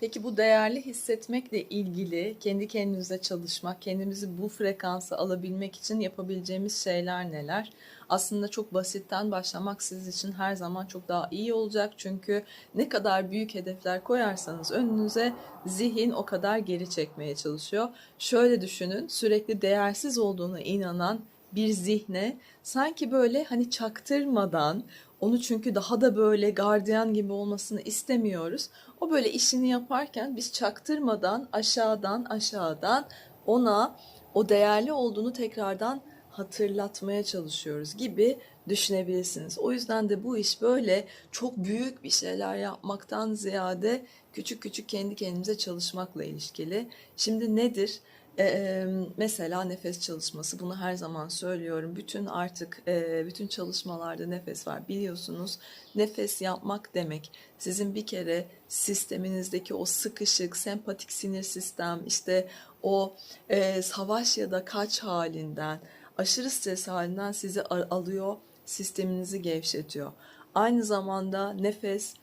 Peki bu değerli hissetmekle ilgili kendi kendimize çalışmak, kendimizi bu frekansa alabilmek için yapabileceğimiz şeyler neler? Aslında çok basitten başlamak siz için her zaman çok daha iyi olacak. Çünkü ne kadar büyük hedefler koyarsanız önünüze zihin o kadar geri çekmeye çalışıyor. Şöyle düşünün, sürekli değersiz olduğuna inanan bir zihne sanki böyle hani çaktırmadan onu çünkü daha da böyle gardiyan gibi olmasını istemiyoruz. O böyle işini yaparken biz çaktırmadan aşağıdan aşağıdan ona o değerli olduğunu tekrardan hatırlatmaya çalışıyoruz gibi düşünebilirsiniz. O yüzden de bu iş böyle çok büyük bir şeyler yapmaktan ziyade küçük küçük kendi kendimize çalışmakla ilişkili. Şimdi nedir? Ee, mesela nefes çalışması bunu her zaman söylüyorum. Bütün artık e, bütün çalışmalarda nefes var biliyorsunuz. Nefes yapmak demek sizin bir kere sisteminizdeki o sıkışık sempatik sinir sistem işte o e, savaş ya da kaç halinden aşırı stres halinden sizi alıyor sisteminizi gevşetiyor. Aynı zamanda nefes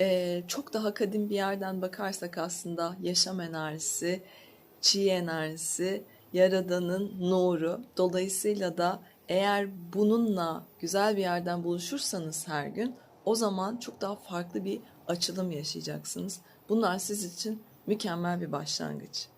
e, çok daha kadim bir yerden bakarsak aslında yaşam enerjisi çi enerjisi, yaradanın nuru. Dolayısıyla da eğer bununla güzel bir yerden buluşursanız her gün o zaman çok daha farklı bir açılım yaşayacaksınız. Bunlar siz için mükemmel bir başlangıç.